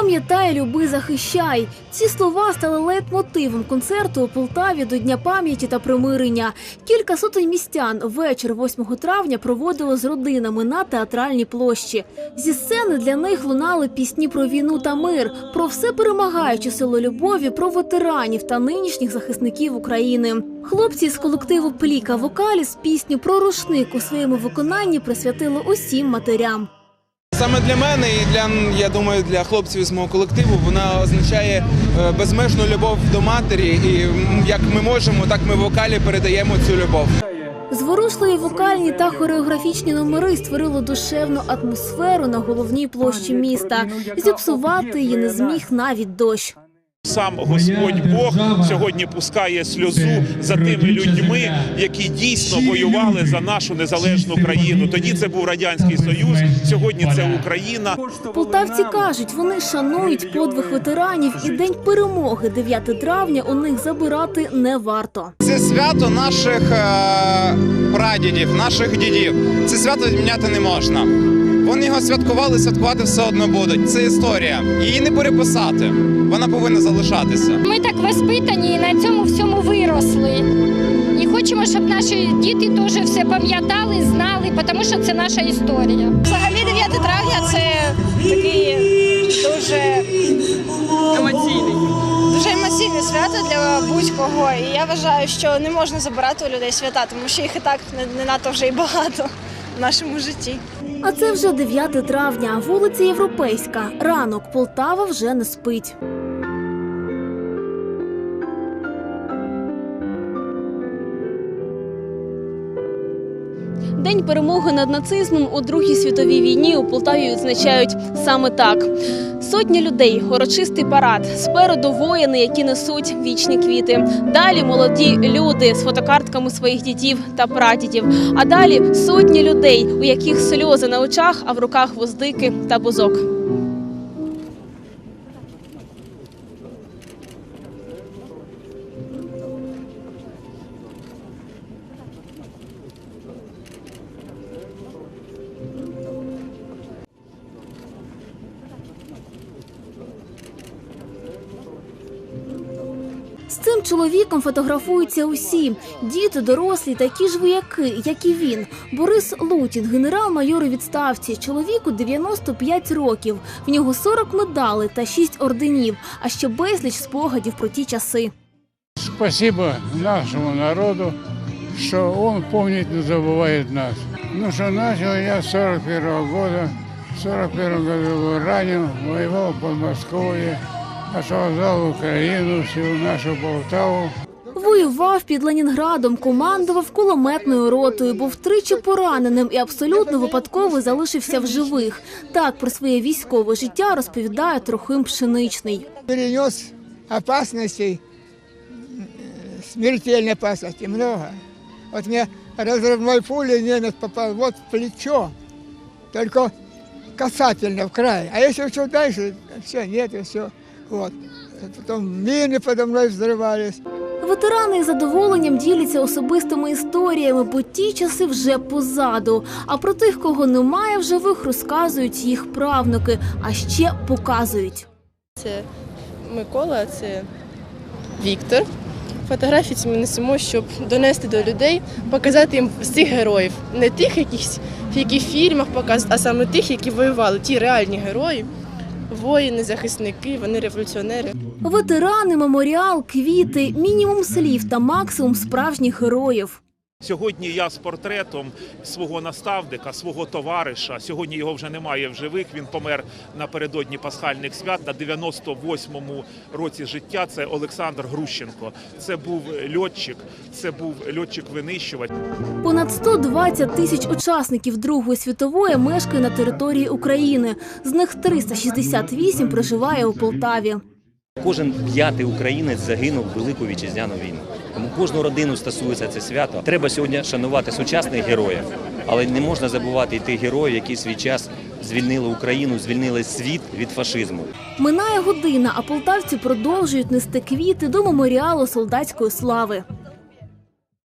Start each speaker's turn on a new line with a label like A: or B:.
A: Пам'ятай, люби, захищай. Ці слова стали лейтмотивом концерту у Полтаві до Дня пам'яті та примирення. Кілька сотень містян вечір 8 травня проводили з родинами на театральній площі. Зі сцени для них лунали пісні про війну та мир, про все перемагаюче силу любові, про ветеранів та нинішніх захисників України. Хлопці з колективу Пліка Вокаліс пісню про рушник у своєму виконанні присвятили усім матерям.
B: Саме для мене і для я думаю, для хлопців з мого колективу вона означає е, безмежну любов до матері. І як ми можемо, так ми в вокалі передаємо цю любов.
A: Зворушливі вокальні та хореографічні номери створили душевну атмосферу на головній площі міста. Зіпсувати її не зміг навіть дощ.
C: Сам Господь Бог сьогодні пускає сльозу за тими людьми, які дійсно воювали за нашу незалежну країну. Тоді це був радянський союз. Сьогодні це Україна.
A: Полтавці кажуть, вони шанують подвиг ветеранів і день перемоги 9 травня у них забирати не варто.
D: Це свято наших е, прадідів, наших дідів. Це свято відміняти не можна. Вони його святкували, святкувати все одно будуть. Це історія. Її не переписати. Вона повинна залишатися.
E: Ми так воспитані і на цьому всьому виросли. І хочемо, щоб наші діти теж все пам'ятали, знали, тому що це наша історія.
F: Взагалі 9 травня це такий дуже емоційний. Дуже емоційне свято для будь-кого. І я вважаю, що не можна забирати у людей свята, тому що їх і так не, не надто вже і багато нашому житті.
A: А це вже 9 травня, вулиця Європейська. Ранок Полтава вже не спить. День перемоги над нацизмом у Другій світовій війні у Полтаві відзначають саме так. Сотні людей, урочистий парад. Спереду воїни, які несуть вічні квіти. Далі молоді люди з фотокартками своїх дітів та прадідів. А далі сотні людей, у яких сльози на очах, а в руках воздики та бузок. З цим чоловіком фотографуються усі діти, дорослі, такі ж вояки, як і він. Борис Лутін, генерал-майор у відставці. Чоловіку 95 років. В нього 40 медалей та 6 орденів, а ще безліч спогадів про ті часи.
G: Спасибо нашему народу, что он помнит, не забывает нас. Ну что, начал я с 41 года. В 41 году ранен, воевал под Москвой, освобождал Украину, всю нашу Полтаву.
A: Воював під Ленінградом, командував кулеметною ротою, був тричі пораненим і абсолютно випадково залишився в живих. Так про своє військове життя розповідає Трохим Пшеничний.
H: перенес опасностей, э, смертельной опасности много. Вот мне разрывной пулей немец попал вот в плечо, только касательно в край. А если чуть дальше, все, нет, все. Вот. Потом мины подо мной взрывались.
A: Ветерани із задоволенням діляться особистими історіями, бо ті часи вже позаду. А про тих, кого немає в живих, розказують їх правнуки, а ще показують.
I: Це Микола, це Віктор. Фотографії ці ми несемо, щоб донести до людей, показати їм всіх героїв. Не тих, якихось, які в фільмах показують, а саме тих, які воювали, ті реальні герої, воїни, захисники, вони революціонери.
A: Ветерани, меморіал, квіти, мінімум слів та максимум справжніх героїв.
C: Сьогодні я з портретом свого наставника, свого товариша. Сьогодні його вже немає в живих. Він помер напередодні пасхальних свят на 98-му році життя. Це Олександр Грущенко. Це був льотчик, це був льотчик-винищувач.
A: Понад 120 тисяч учасників Другої світової мешкає на території України. З них 368 проживає у Полтаві.
J: Кожен п'ятий українець загинув в Велику вітчизняну війну. Тому кожну родину стосується це свято. Треба сьогодні шанувати сучасних героїв, але не можна забувати і тих героїв, які свій час звільнили Україну, звільнили світ від фашизму.
A: Минає година, а полтавці продовжують нести квіти до меморіалу солдатської слави.